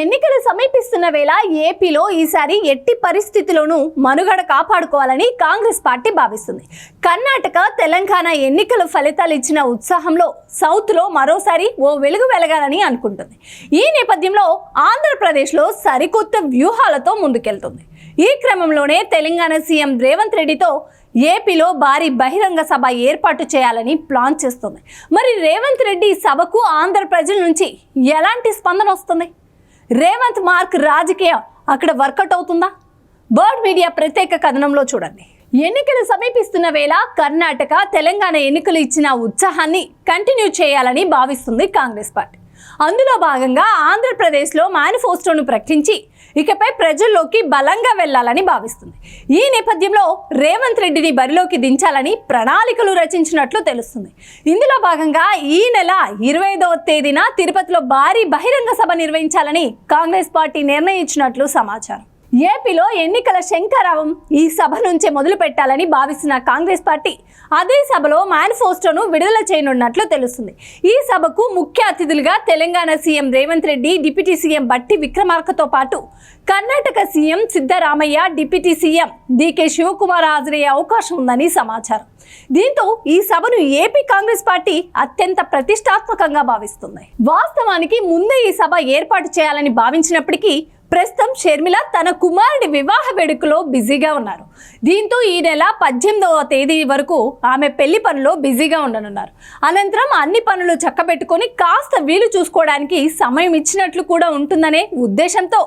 ఎన్నికలు సమీపిస్తున్న వేళ ఏపీలో ఈసారి ఎట్టి పరిస్థితిలోనూ మనుగడ కాపాడుకోవాలని కాంగ్రెస్ పార్టీ భావిస్తుంది. కర్ణాటక తెలంగాణ ఎన్నికల ఫలితాలు ఇచ్చిన ఉత్సాహంలో సౌత్లో మరోసారి ఓ వెలుగు వెలగాలని అనుకుంటుంది. ఈ నేపథ్యంలో ఆంధ్రప్రదేశ్లో సరికొత్త వ్యూహాలతో ముందుకెళ్తుంది. ఈ క్రమంలోనే తెలంగాణ సీఎం రేవంత్ రెడ్డితో ఏపీలో భారీ బహిరంగ సభ ఏర్పాటు చేయాలని ప్లాన్ చేస్తుంది. మరి రేవంత్ రెడ్డి సభకు ఆంధ్ర ప్రజల నుంచి ఎలాంటి స్పందన వస్తుంది? రేవంత్ మార్క్ రాజకీయం అక్కడ వర్కౌట్ అవుతుందా? బర్డ్ మీడియా ప్రత్యేక కథనంలో చూడండి. ఎన్నికలు సమీపిస్తున్న వేళ కర్ణాటక తెలంగాణ ఎన్నికలు ఇచ్చిన ఉత్సాహాన్ని కంటిన్యూ చేయాలని భావిస్తుంది కాంగ్రెస్ పార్టీ. అందులో భాగంగా ఆంధ్రప్రదేశ్లో మేనిఫెస్టోను ప్రకటించి ఇకపై ప్రజల్లోకి బలంగా వెళ్ళాలని భావిస్తుంది. ఈ నేపథ్యంలో రేవంత్ రెడ్డిని బరిలోకి దించాలని ప్రణాళికలు రచించినట్లు తెలుస్తుంది. ఇందులో భాగంగా ఈ నెల ఇరవై ఐదవ తేదీన తిరుపతిలో భారీ బహిరంగ సభ నిర్వహించాలని కాంగ్రెస్ పార్టీ నిర్ణయించినట్లు సమాచారం. ఏపీలో ఎన్నికల శంకరావం ఈ సభ నుంచే మొదలు పెట్టాలని భావిస్తున్న కాంగ్రెస్ పార్టీ. అదే సభలో మేనిఫెస్టోను విడుదల చేయనున్నట్లు తెలుస్తుంది. ఈ సభకు ముఖ్య అతిథులుగా Telangana CM Revanth Reddy deputy CM Bhatti విక్రమార్కతో పాటు Karnataka CM Siddaramaiah deputy CM D K Shivakumar హాజరయ్యే అవకాశం ఉందని సమాచారం. దీంతో ఈ సభను ఏపీ కాంగ్రెస్ పార్టీ అత్యంత ప్రతిష్టాత్మకంగా భావిస్తుంది. వాస్తవానికి ముందే ఈ సభ ఏర్పాటు చేయాలని భావించినప్పటికీ ప్రస్తుతం షర్మిల తన కుమారుడి వివాహ వేడుకలో బిజీగా ఉన్నారు. దీంతో ఈ నెల పద్దెనిమిదవ తేదీ వరకు ఆమె పెళ్ళి పనుల్లో బిజీగా ఉండనున్నారు. అనంతరం అన్ని పనులు చక్కబెట్టుకొని కాస్త వీలు చూసుకోవడానికి సమయం ఇచ్చినట్లు కూడా ఉంటుందనే ఉద్దేశంతో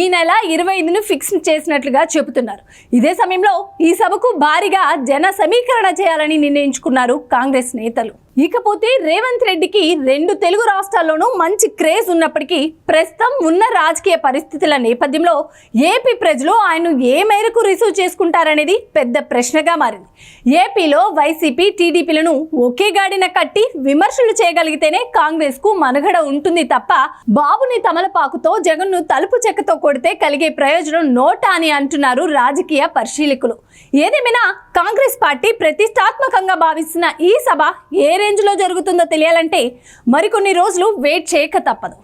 ఈ నెల ఇరవై ఐదును ఫిక్స్ చేసినట్లుగా చెబుతున్నారు. ఇదే సమయంలో ఈ సభకు భారీగా జన సమీకరణ చేయాలని నిర్ణయించుకున్నారు కాంగ్రెస్ నేతలు. ఇకపోతే రేవంత్ రెడ్డికి రెండు తెలుగు రాష్ట్రాల్లోనూ మంచి క్రేజ్ ఉన్నప్పటికీ ప్రస్తుతం ఉన్న రాజకీయ పరిస్థితుల నేపథ్యంలో ఏపీ ప్రజలు ఆయన ఏ మేరకు రిసీవ్ చేసుకుంటారు చేసుకుంటారనేది పెద్ద ప్రశ్నగా మారింది. ఏపీలో వైసీపీ టీడీపీలను ఒకే గాడిన కట్టి విమర్శలు చేయగలిగితేనే కాంగ్రెస్కు మనుగడ ఉంటుంది తప్ప బాబుని తమలపాకుతో జగన్ను తలుపు చెక్కతో కొడితే కలిగే ప్రయోజనం నోటా అని అంటున్నారు రాజకీయ పరిశీలకులు. ఏదేమైనా కాంగ్రెస్ పార్టీ ప్రతిష్టాత్మకంగా భావిస్తున్న ఈ సభ ఏ రేంజ్లో జరుగుతుందో తెలియాలంటే మరికొన్ని రోజులు వెయిట్ చేయక తప్పదు.